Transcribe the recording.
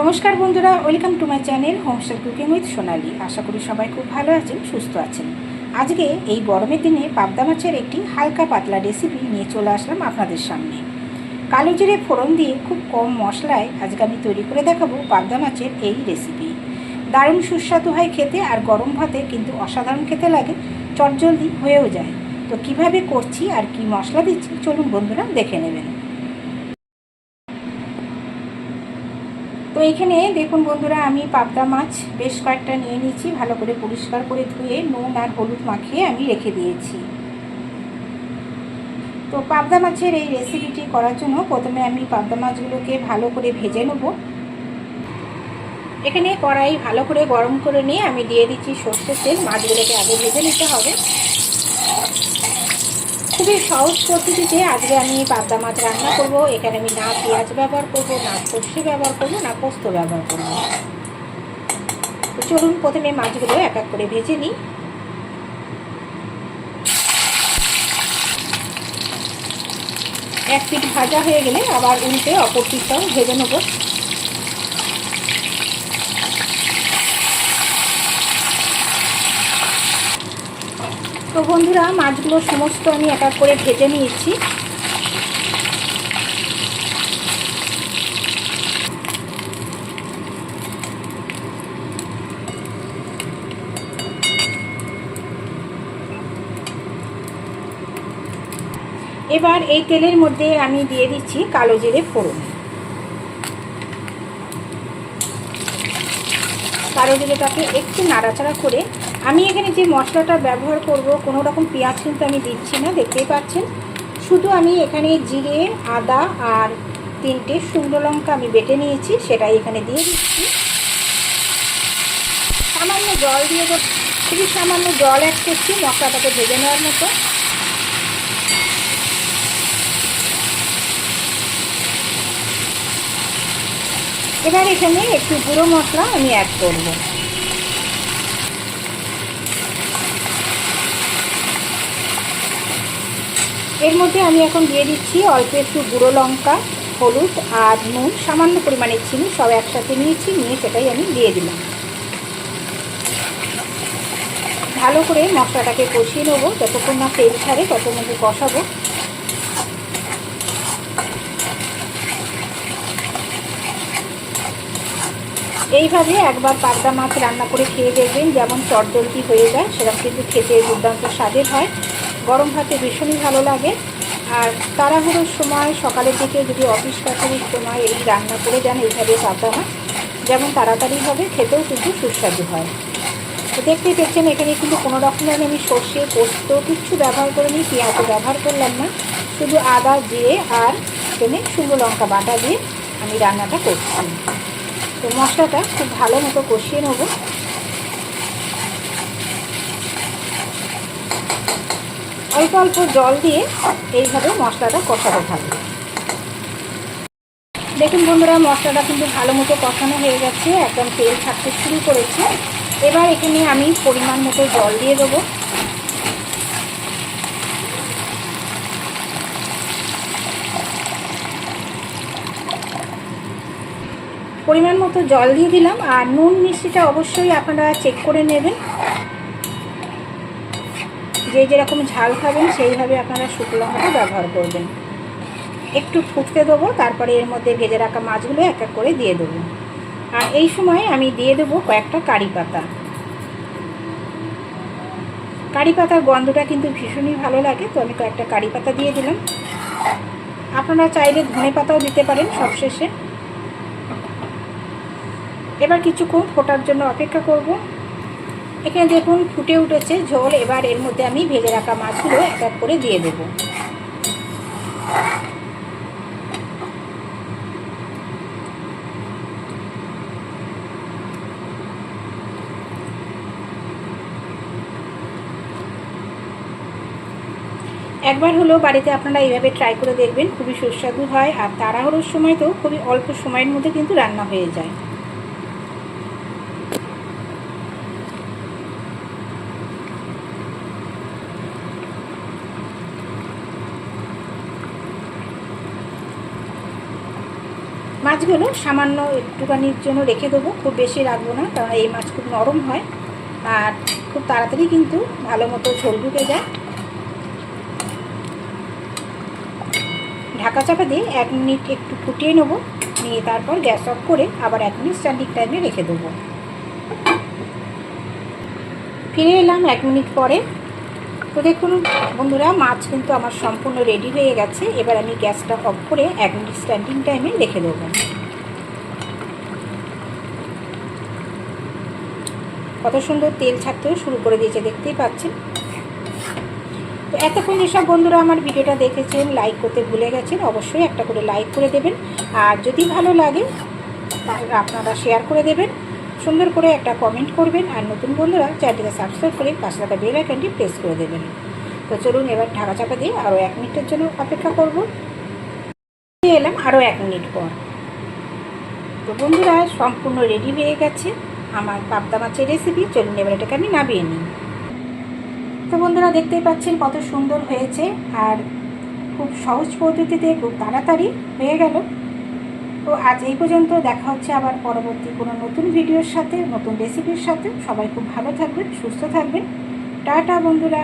নমস্কার বন্ধুরা welcome to my channel homestar cooking with Sonali. আশা করি সবাই খুব ভালো আছেন, সুস্থ আছেন। আজকে এই গরমের দিনে পাবদা মাছের একটি হালকা পাতলা রেসিপি নিয়ে চলে আসলাম আপনাদের সামনে। কালো জিরে ফোড়ন দিয়ে খুব কম মশলায় আজকে আমি তৈরি করে দেখাবো পাবদা মাছের এই রেসিপি দারুণ সুস্বাদু হয় খেতে আর গরম ভাতে কিন্তু অসাধারণ খেতে লাগে, চটজলদি হয়েও যায়। তো কীভাবে করছি আর কি মশলা দিচ্ছি, চলুন বন্ধুরা দেখে নেবেন। তো এখানে দেখুন বন্ধুরা, আমি পাবদা মাছ বেশ কয়েকটা নিয়ে নিয়েছি, ভালো করে পরিষ্কার করে ধুয়ে নুন আর হলুদ মাখিয়ে আমি রেখে দিয়েছি। তো পাবদা মাছের এই রেসিপিটি করার জন্য প্রথমে আমি পাবদা মাছগুলোকে ভালো করে ভেজে নেব। এখানে কড়াই ভালো করে গরম করে নিয়ে আমি দিয়ে দিচ্ছি সর্ষের তেল, মাছগুলোকে আগে ভেজে নিতে হবে। খুবই সহজ পদ্ধতিতে আজকে আমি পাবদা মাছ রান্না করব। এখানে আমি না পেঁয়াজ ব্যবহার করব, না সর্ষে ব্যবহার করব, না পোস্ত ব্যবহার করব। চলুন প্রথমে মাছগুলো এক এক করে ভেজে নিই। এক পিঠ ভাজা হয়ে গেলে আবার উল্টে অপর পিঠটাও ভেজে নেব। তো বন্ধুরা, মাছগুলো সমস্ত আমি এক এক করে ভেজে নিয়েছি। এবার এই তেলের মধ্যে আমি দিয়ে দিচ্ছি কালো জিরে ফোড়ন। কালো জিরেটাকে একটু নাড়াচাড়া করে আমি এখানে যে মশলাটা ব্যবহার করব, কোনো রকম পেঁয়াজ কিন্তু আমি দিচ্ছি না, দেখতেই পাচ্ছেন। শুধু আমি এখানে জিরে, আদা আর তিনটে শুকনো লঙ্কা আমি বেটে নিয়েছি, সেটাই এখানে দিয়ে দিচ্ছি। সামান্য জল দিয়ে খুবই সামান্য জল অ্যাড করছি মশলাটাকে ভেজে নেওয়ার মতো। এবার এখানে একটু গুঁড়ো মশলা আমি অ্যাড করব। এর মধ্যে আমি এখন দিয়ে দিচ্ছি অল্প একটু গুঁড়ো লঙ্কা, হলুদ আর নুন, সামান্য পরিমাণে চিনি, সব একসাথে নিয়েছি, নিয়ে সেটাই আমি দিয়ে দিলাম। ভালো করে মশলাটাকে কষিয়ে নেব, যতক্ষণ না তেল ছাড়ে ততক্ষণ কষাবো। এইভাবে একবার পাবদা মাছ রান্না করে খেয়ে দেখবেন, যেমন চটজলদি হয়ে যায়, সেরকম কিন্তু খেতে দুর্দান্ত স্বাদের হয়। গরম ভাতে ভীষণই ভালো লাগে। আর তাড়াহুড়োর সময় সকালের দিকে যদি অফিস কাছারির সময় এই রান্না করে যান এইভাবে পাবদা মাছ যেমন তাড়াতাড়ি হবে, খেতেও কিন্তু সুস্বাদু হয়। তো দেখতেই পেয়েছেন এখানে কিন্তু কোনো রকমের আমি সর্ষে পোস্ত কিচ্ছু ব্যবহার করিনি পেঁয়াজও ব্যবহার করলাম না। শুধু আদা দিয়ে আর এখানে শুকনো লঙ্কা বাটা দিয়ে আমি রান্নাটা করছি। তো মশলাটা খুব ভালো মতো কষিয়ে নেব। অল্প অল্প জল দিয়ে এইভাবে মশলাটা কষাতে থাকবে। দেখুন বন্ধুরা, মশলাটা কিন্তু ভালো মতো কষানো হয়ে গেছে, একদম তেল থাকতে শুরু করেছে। এবার এখানে আমি পরিমাণ মতো জল দিয়ে দেবো। পরিমাণ মতো জল দিয়ে দিলাম, আর নুন মিষ্টিটা অবশ্যই আপনারা চেক করে নেবেন। যে যেরকম ঝাল খাবেন, সেইভাবে আপনারা শুকনো লঙ্কাটা ব্যবহার করবেন। একটু ফুটতে দেবো, তারপরে এর মধ্যে ভেজে রাখা মাছগুলো এক এক করে দিয়ে দেবো। আর এই সময় আমি দিয়ে দেবো কয়েকটা কারি পাতা। কারি পাতার গন্ধটা কিন্তু ভীষণই ভালো লাগে, তো আমি কয়েকটা কারি পাতা দিয়ে দিলাম। আপনারা চাইলে ধনে পাতাও দিতে পারেন সবশেষে। এবার কিছুক্ষণ ফোটার জন্য অপেক্ষা করব। এখানে দেখুন ফুটে উঠেছে ঝোল, এবার এর মধ্যে আমি ভেজে রাখা মাছগুলো এক এক করে দিয়ে দেব। একবার হলো বাড়িতে আপনারা এইভাবে ট্রাই করে দেখবেন, খুবই সুস্বাদু হয়, আর তাড়াহুড়োর সময় তো খুবই অল্প সময়ের মধ্যে কিন্তু রান্না হয়ে যায়। মাছগুলো সামান্য একটুখানির জন্য রেখে দেবো। খুব বেশি রাখব না, কারণ এই মাছ খুব নরম হয়। আর খুব তাড়াতাড়ি কিন্তু ভালো মতো ঝোল ঢুকে যায়। ঢাকা চাপা দিয়ে এক মিনিট একটু ফুটিয়ে নেব, নিয়ে তারপর গ্যাস অফ করে আবার এক মিনিট স্ট্যান্ডিং টাইমে রেখে দেবো। ফিরে এলাম এক মিনিট পরে। তো দেখুন, বন্ধুরা, মাছ কিন্তু আমার সম্পূর্ণ রেডি হয়ে গেছে। এবার আমি গ্যাসটা অফ করে এক মিনিট স্ট্যান্ডিং টাইমে রেখে দেবো। কত সুন্দর তেল ছাড়তেও শুরু করে দিয়েছে, দেখতেই পাচ্ছেন। তো এতক্ষণ যেসব বন্ধুরা আমার ভিডিওটা দেখেছেন লাইক করতে ভুলে গেছেন, অবশ্যই একটা করে লাইক করে দেবেন। আর যদি ভালো লাগে, তাহলে আপনারা শেয়ার করে দেবেন। সুন্দর করে একটা কমেন্ট করবেন আর নতুন বন্ধুরা চ্যানেলটিকে সাবস্ক্রাইব করে পাশে থাকা বেল আইকনটি প্রেস করে দেবেন। তো চলুন এবার ঢাকা চাপা দিয়ে আরও এক মিনিটের জন্য অপেক্ষা করব। এলাম আরও এক মিনিট পর। তো বন্ধুরা, সম্পূর্ণ রেডি হয়ে গেছে আমার পাবদা মাছের রেসিপি চলুন এবার এটাকে আমি নামিয়ে নিই। তো বন্ধুরা, দেখতেই পাচ্ছেন কত সুন্দর হয়েছে আর খুব সহজ পদ্ধতিতে খুব তাড়াতাড়ি হয়ে গেল। তো আজ এই পর্যন্ত, দেখা হচ্ছে আবার পরবর্তী কোনো নতুন ভিডিওর সাথে, নতুন রেসিপির সাথে। সবাই খুব ভালো থাকবেন, সুস্থ থাকবেন। টাটা, বন্ধুরা।